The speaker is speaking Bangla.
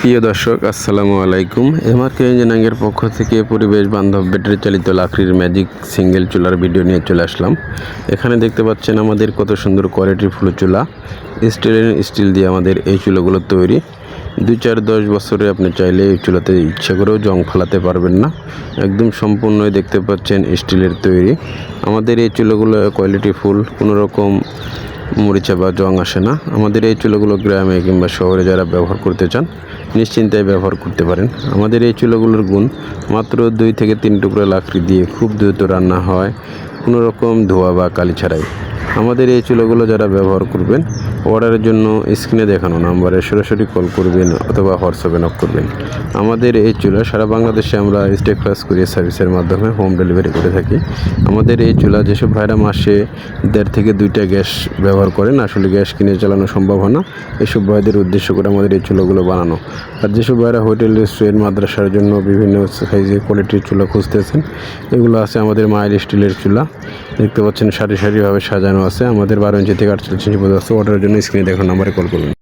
প্রিয় দর্শক, আসসালামু আলাইকুম। এমআরকে ইঞ্জিনিয়ারিংয়ের পক্ষ থেকে পরিবেশ বান্ধব ব্যাটারি চালিত লাকড়ির ম্যাজিক সিঙ্গেল চুলার ভিডিও নিয়ে চলে আসলাম। এখানে দেখতে পাচ্ছেন আমাদের কত সুন্দর কোয়ালিটির ফুল চুলা। স্টিলের স্টিল দিয়ে আমাদের এই চুলাগুলো তৈরি। দুই চার দশ বছরে আপনি চাইলে এই চুলাতে ইচ্ছা করেও জং ফেলাতে পারবেন না। একদম সম্পূর্ণই দেখতে পাচ্ছেন স্টিলের তৈরি। আমাদের এই চুলাগুলো কোয়ালিটি ফুল, কোনো রকম মরিচা বা জং আসে না। আমাদের এই চুলোগুলো গ্রামে কিংবা শহরে যারা ব্যবহার করতে চান নিশ্চিন্তায় ব্যবহার করতে পারেন। আমাদের এই চুলোগুলোর গুণ মাত্র দুই থেকে তিন টুকরো লাকড়ি দিয়ে খুব দ্রুত রান্না হয়। কোনো রকম ধোয়া বা কালি ছাড়াই। আমাদের এই চুলোগুলো যারা ব্যবহার করবেন, অর্ডারের জন্য স্ক্রিনে দেখানো নাম্বারে সরাসরি কল করবেন অথবা হোয়াটসঅ্যাপে নক করবেন। আমাদের এই চুলা সারা বাংলাদেশে আমরা স্টেক ক্লাস কুরিয়ার সার্ভিসের মাধ্যমে হোম ডেলিভারি করে থাকি। আমাদের এই চুলা যেসব ভাইরা মাসে দেড় থেকে দুইটা গ্যাস ব্যবহার করেন, আসলে গ্যাস কিনে চালানো সম্ভব হয় না। এসব ভাইদের উদ্দেশ্য করে আমাদের এই চুলাগুলো বানানো। আর যেসব ভাইরা হোটেল, রেস্টুরেন্ট, মাদ্রাসার জন্য বিভিন্ন সাইজের কোয়ালিটির চুলা খুঁজতেছেন, এগুলো আছে আমাদের মায়ের স্টিলের চুলা। দেখতে পাচ্ছেন সারি সারিভাবে সাজানো আছে। আমাদের বারো ইঞ্চি থেকে আটচল্লিশ ইঞ্চি পর্যন্ত আছে। অর্ডারের জন্য স্ক্রিনে দেখার নাম্বারে কল করুন।